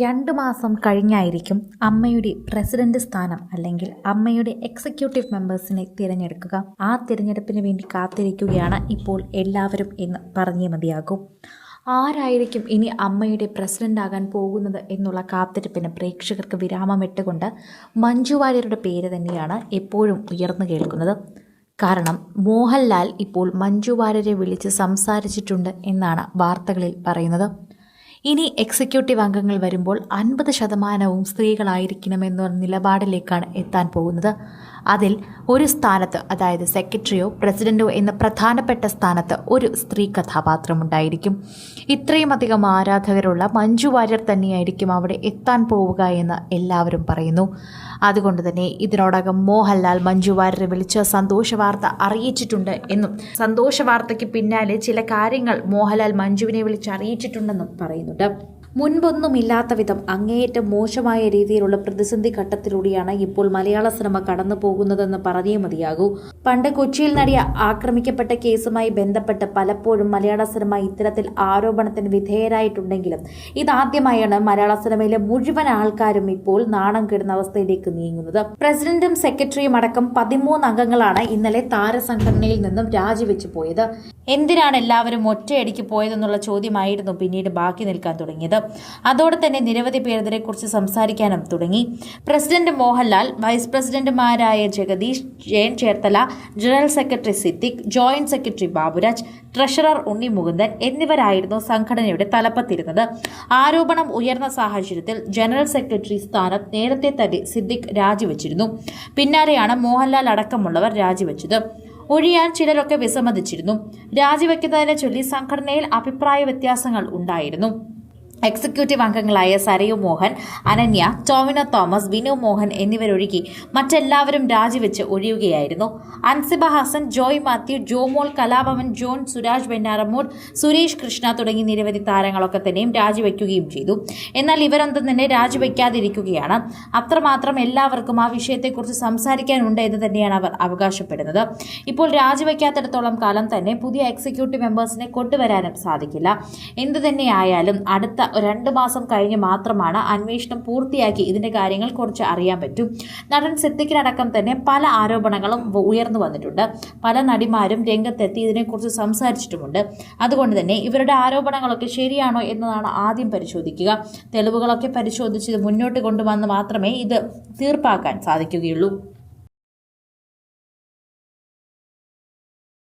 രണ്ട് മാസം കഴിഞ്ഞായിരിക്കും അമ്മയുടെ പ്രസിഡന്റ് സ്ഥാനം അല്ലെങ്കിൽ അമ്മയുടെ എക്സിക്യൂട്ടീവ് മെമ്പേഴ്സിനെ തിരഞ്ഞെടുക്കുക. ആ തിരഞ്ഞെടുപ്പിന് വേണ്ടി കാത്തിരിക്കുകയാണ് ഇപ്പോൾ എല്ലാവരും എന്ന് പറഞ്ഞേ മതിയാകും. ആരായിരിക്കും ഇനി അമ്മയുടെ പ്രസിഡന്റ് ആകാൻ പോകുന്നത് എന്നുള്ള കാത്തിരിപ്പിന് പ്രേക്ഷകർക്ക് വിരാമമിട്ടുകൊണ്ട് മഞ്ജു വാര്യരുടെ പേര് തന്നെയാണ് എപ്പോഴും ഉയർന്നു കേൾക്കുന്നത്. കാരണം മോഹൻലാൽ ഇപ്പോൾ മഞ്ജു വാര്യരെ വിളിച്ച് സംസാരിച്ചിട്ടുണ്ട് എന്നാണ് വാർത്തകളിൽ പറയുന്നത്. ഇനി എക്സിക്യൂട്ടീവ് അംഗങ്ങൾ വരുമ്പോൾ അൻപത് ശതമാനവും സ്ത്രീകളായിരിക്കണമെന്ന നിലപാടിലേക്കാണ് എത്താൻ പോകുന്നത്. അതിൽ ഒരു സ്ഥാനത്ത് അതായത് സെക്രട്ടറിയോ പ്രസിഡന്റോ എന്ന പ്രധാനപ്പെട്ട സ്ഥാനത്ത് ഒരു സ്ത്രീ കഥാപാത്രമുണ്ടായിരിക്കും ഇത്രയും അധികം ആരാധകരുള്ള മഞ്ജു വാര്യർ തന്നെയായിരിക്കും അവിടെ എത്താൻ പോവുക എന്ന് എല്ലാവരും പറയുന്നു. അതുകൊണ്ട് തന്നെ ഇതിനോടകം മോഹൻലാൽ മഞ്ജു വാര്യരെ വിളിച്ച് സന്തോഷ വാർത്ത അറിയിച്ചിട്ടുണ്ട് എന്നും സന്തോഷ വാർത്തയ്ക്ക് പിന്നാലെ ചില കാര്യങ്ങൾ മോഹൻലാൽ മഞ്ജുവിനെ വിളിച്ച് അറിയിച്ചിട്ടുണ്ടെന്നും പറയുന്നുണ്ട്. മുൻപൊന്നുമില്ലാത്ത വിധം അങ്ങേയറ്റം മോശമായ രീതിയിലുള്ള പ്രതിസന്ധി ഘട്ടത്തിലൂടെയാണ് ഇപ്പോൾ മലയാള സിനിമ കടന്നു പോകുന്നതെന്ന് പറഞ്ഞേ മതിയാകൂ. പണ്ട് കൊച്ചിയിൽ നടിയ ആക്രമിക്കപ്പെട്ട കേസുമായി ബന്ധപ്പെട്ട് പലപ്പോഴും മലയാള സിനിമ ഇത്തരത്തിൽ ആരോപണത്തിന് വിധേയരായിട്ടുണ്ടെങ്കിലും ഇതാദ്യമായാണ് മലയാള സിനിമയിലെ മുഴുവൻ ആൾക്കാരും ഇപ്പോൾ നാണം കെടുന്ന അവസ്ഥയിലേക്ക് നീങ്ങുന്നത്. പ്രസിഡന്റും സെക്രട്ടറിയും അടക്കം പതിമൂന്ന് അംഗങ്ങളാണ് ഇന്നലെ താരസംഘടനയിൽ നിന്നും രാജിവെച്ചു പോയത്. എന്തിനാണ് എല്ലാവരും ഒറ്റയടിക്ക് പോയതെന്നുള്ള ചോദ്യമായിരുന്നു പിന്നീട് ബാക്കി നിൽക്കാൻ തുടങ്ങിയത്. അതോടെ തന്നെ നിരവധി പേർ ഇതിനെക്കുറിച്ച് സംസാരിക്കാനും തുടങ്ങി. പ്രസിഡന്റ് മോഹൻലാൽ വൈസ് പ്രസിഡന്റുമാരായ Jagadish Jayan Cherthala general secretary Siddique joint secretary Baburaj treasurer Unni Mukundan എന്നിവരായിരുന്നു സംഘടനയുടെ തലപ്പത്തിരുന്നത്. ആരോപണം ഉയർന്ന സാഹചര്യത്തിൽ ജനറൽ സെക്രട്ടറി സ്ഥാനം നേരത്തെ തന്നെ സിദ്ദിഖ് രാജിവെച്ചിരുന്നു. പിന്നാലെയാണ് മോഹൻലാൽ അടക്കമുള്ളവർ രാജിവെച്ചത്. ഒഴിയാൻ ചിലരൊക്കെ വിസമ്മതിച്ചിരുന്നു. രാജിവെക്കുന്നതിനെ ചൊല്ലി സംഘടനയിൽ അഭിപ്രായ വ്യത്യാസങ്ങൾ ഉണ്ടായിരുന്നു. എക്സിക്യൂട്ടീവ് അംഗങ്ങളായ സരയു മോഹൻ അനന്യ ടോമിനോ തോമസ് വിനു മോഹൻ എന്നിവരൊഴുകി മറ്റെല്ലാവരും രാജിവെച്ച് ഒഴിയുകയായിരുന്നു. അൻസിബ ഹസൻ ജോയ് മാത്യു ജോമോൾ കലാഭവൻ ജോൺ സുരാജ് വെഞ്ഞാറമൂട് സുരേഷ് കൃഷ്ണ തുടങ്ങി നിരവധി താരങ്ങളൊക്കെ തന്നെയും രാജിവെക്കുകയും ചെയ്തു. എന്നാൽ ഇവരൊന്നും തന്നെ രാജിവെക്കാതിരിക്കുകയാണ്. അത്രമാത്രം എല്ലാവർക്കും ആ വിഷയത്തെക്കുറിച്ച് സംസാരിക്കാനുണ്ട് എന്ന് തന്നെയാണ് അവർ അവകാശപ്പെടുന്നത്. ഇപ്പോൾ രാജിവെക്കാത്തിടത്തോളം കാലം തന്നെ പുതിയ എക്സിക്യൂട്ടീവ് മെമ്പേഴ്സിനെ കൊണ്ടുവരാനും സാധിക്കില്ല. എന്തു തന്നെയായാലും അടുത്ത രണ്ട് മാസം കഴിഞ്ഞ് മാത്രമാണ് അന്വേഷണം പൂർത്തിയാക്കി ഇതിന്റെ കാര്യങ്ങൾ കുറിച്ച് അറിയാൻ പറ്റും. നടൻ സിദ്ദിഖിനടക്കം തന്നെ പല ആരോപണങ്ങളും ഉയർന്നു വന്നിട്ടുണ്ട്. പല നടിമാരും രംഗത്തെത്തി ഇതിനെക്കുറിച്ച് സംസാരിച്ചിട്ടുമുണ്ട്. അതുകൊണ്ട് തന്നെ ഇവരുടെ ആരോപണങ്ങളൊക്കെ ശരിയാണോ എന്നതാണ് ആദ്യം പരിശോധിക്കുക. തെളിവുകളൊക്കെ പരിശോധിച്ച് മുന്നോട്ട് കൊണ്ടുവന്ന് മാത്രമേ ഇത് തീർപ്പാക്കാൻ സാധിക്കുകയുള്ളൂ.